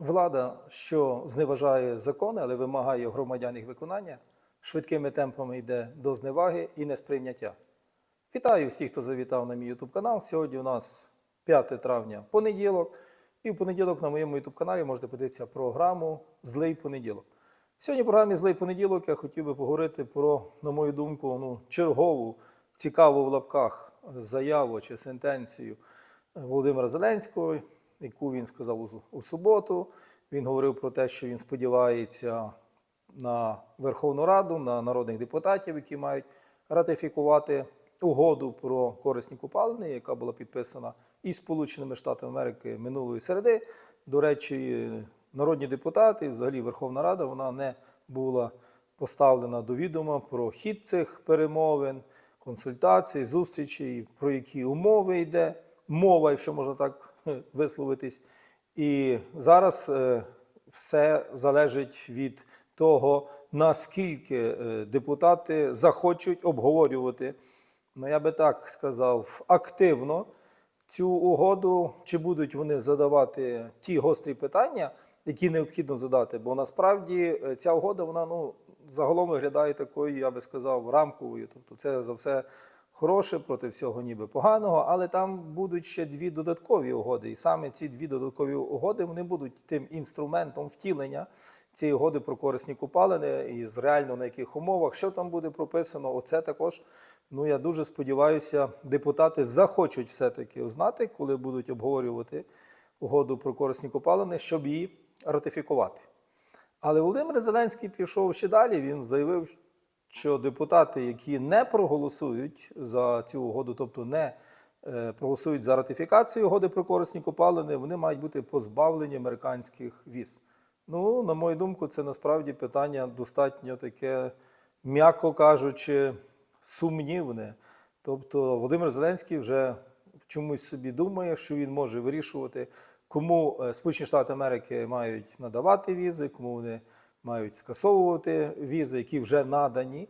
Влада, що зневажає закони, але вимагає громадян їх виконання, швидкими темпами йде до зневаги і несприйняття. Вітаю всіх, хто завітав на мій YouTube канал. Сьогодні у нас 5 травня, понеділок. І в понеділок на моєму YouTube каналі можете подивитися програму Злий понеділок. Сьогодні в програмі Злий понеділок я хотів би поговорити про, на мою думку, ну, чергову цікаву в лапках заяву чи сентенцію Володимира Зеленського, яку він сказав у- суботу. Він говорив про те, що він сподівається на Верховну Раду, на народних депутатів, які мають ратифікувати угоду про корисні купалини, яка була підписана із Сполученими Штатами Америки минулої середи. До речі, народні депутати, взагалі Верховна Рада, вона не була поставлена до відома про хід цих перемовин, консультацій, зустрічей, про які умови йде мова, якщо можна так е, висловитись. І зараз е, все залежить від того, наскільки е, депутати захочуть обговорювати, ну я би так сказав, активно цю угоду, чи будуть вони задавати ті гострі питання, які необхідно задати. Бо насправді ця угода, вона ну, загалом виглядає такою, я би сказав, рамковою. Тобто це за все хороше проти всього ніби поганого, але там будуть ще дві додаткові угоди. І саме ці дві додаткові угоди вони будуть тим інструментом втілення цієї угоди про корисні купалини і з реально на яких умовах, що там буде прописано. Оце також. Ну я дуже сподіваюся, депутати захочуть все-таки знати, коли будуть обговорювати угоду про корисні купалини, щоб її ратифікувати. Але Володимир Зеленський пішов ще далі. Він заявив, що депутати, які не проголосують за цю угоду, тобто не е, проголосують за ратифікацію угоди про корисні копалини, вони мають бути позбавлені американських віз. Ну, на мою думку, це насправді питання достатньо таке, м'яко кажучи, сумнівне. Тобто Володимир Зеленський вже в чомусь собі думає, що він може вирішувати, кому е, Сполучені Штати Америки мають надавати візи, кому вони мають скасовувати візи, які вже надані.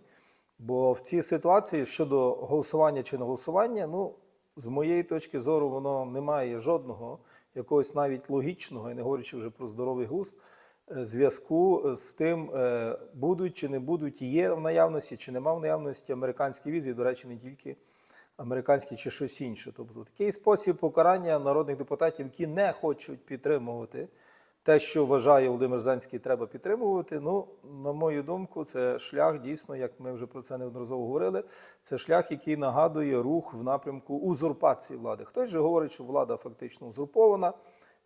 Бо в цій ситуації щодо голосування чи не голосування, ну, з моєї точки зору, воно не має жодного якогось навіть логічного, я не говорячи вже про здоровий глузд, е, зв'язку з тим, е, будуть чи не будуть, є в наявності чи нема в наявності американські візи, і, до речі, не тільки американські чи щось інше. Тобто такий спосіб покарання народних депутатів, які не хочуть підтримувати те, що вважає Володимир Зеленський, треба підтримувати. Ну, на мою думку, це шлях дійсно, як ми вже про це неодноразово говорили. Це шлях, який нагадує рух в напрямку узурпації влади. Хтось же говорить, що влада фактично узурпована.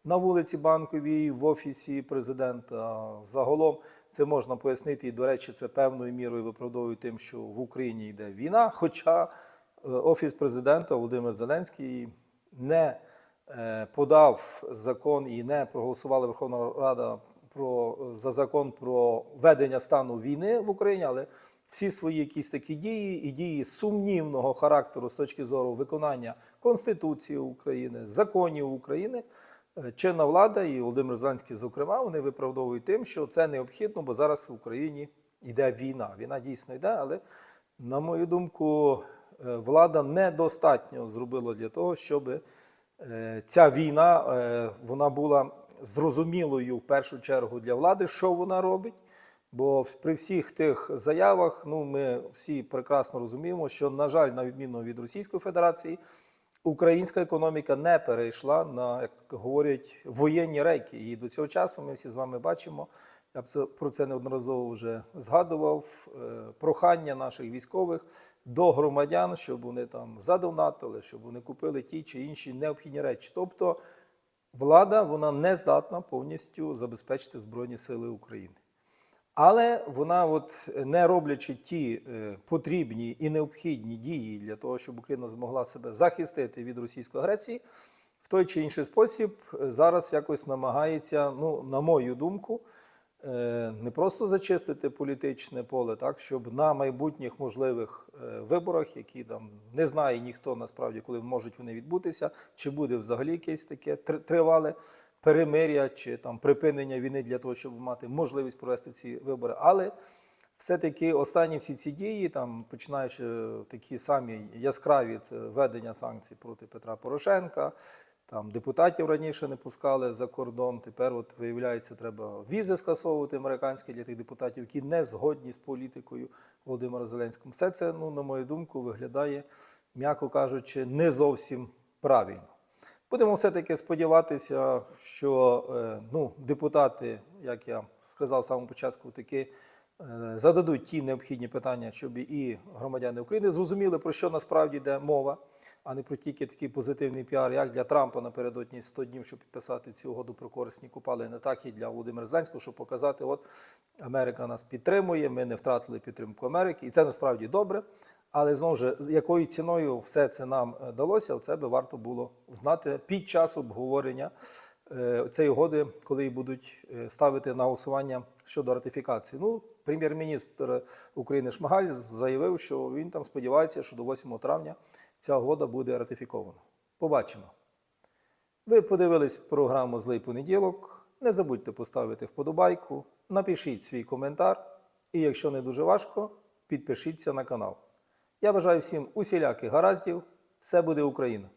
На вулиці Банковій, в офісі президента загалом це можна пояснити, і до речі, це певною мірою виправдовує тим, що в Україні йде війна. Хоча е, офіс президента Володимир Зеленський не подав закон і не проголосувала Верховна Рада про за закон про ведення стану війни в Україні, але всі свої якісь такі дії і дії сумнівного характеру з точки зору виконання Конституції України, законів України. е, Чинна влада і Володимир Зеленський, зокрема, вони виправдовують тим, що це необхідно, бо зараз в Україні йде війна. Війна дійсно йде, але, на мою думку, е, влада недостатньо зробила для того, щоб е, ця війна е, вона була зрозумілою в першу чергу для влади, що вона робить. Бо при всіх тих заявах, ну ми всі прекрасно розуміємо, що, на жаль, на відміну від Російської Федерації, українська економіка не перейшла на, як говорять, воєнні рейки. І до цього часу ми всі з вами бачимо. Я б про це неодноразово вже згадував. е, Прохання наших військових до громадян, щоб вони там задонатили, щоб вони купили ті чи інші необхідні речі. Тобто влада вона не здатна повністю забезпечити Збройні Сили України. Але вона, от не роблячи ті е, потрібні і необхідні дії для того, щоб Україна змогла себе захистити від російської агресії, в той чи інший спосіб е, зараз якось намагається, ну, на мою думку, е, не просто зачистити політичне поле, так, щоб на майбутніх можливих е, виборах, які там не знає ніхто насправді, коли можуть вони відбутися, чи буде взагалі якесь таке тр- тривале перемиря чи там припинення війни для того, щоб мати можливість провести ці вибори. Але все-таки останні всі ці дії, там починаючи такі самі яскраві, це введення санкцій проти Петра Порошенка, Там депутатів раніше не пускали за кордон. Тепер, от виявляється, треба візи скасовувати американські для тих депутатів, які не згодні з політикою Володимира Зеленського. Все це, ну, на мою думку, виглядає, м'яко кажучи, не зовсім правильно. Будемо все-таки сподіватися, що е, ну, депутати, як я сказав в самому початку, таки зададуть ті необхідні питання, щоб і громадяни України зрозуміли, про що насправді йде мова, а не про тільки такий позитивний піар, як для Трампа напередодні 100 днів, щоб підписати цю угоду про корисні купалини, так і для Володимира Зеленського, щоб показати, от Америка нас підтримує, ми не втратили підтримку Америки, і це насправді добре. Але знову ж, якою ціною все це нам е, далося, це би варто було знати під час обговорення е, цієї угоди, коли будуть е, ставити на голосування щодо ратифікації. Ну, прем'єр-міністр України Шмигаль заявив, що він там сподівається, що до 8 травня ця угода буде ратифікована. Побачимо. Ви подивились програму Злий понеділок. Не забудьте поставити вподобайку, напишіть свій коментар, і якщо не дуже важко, підпишіться на канал. Я бажаю всім усіляких гараздів. Все буде Україна!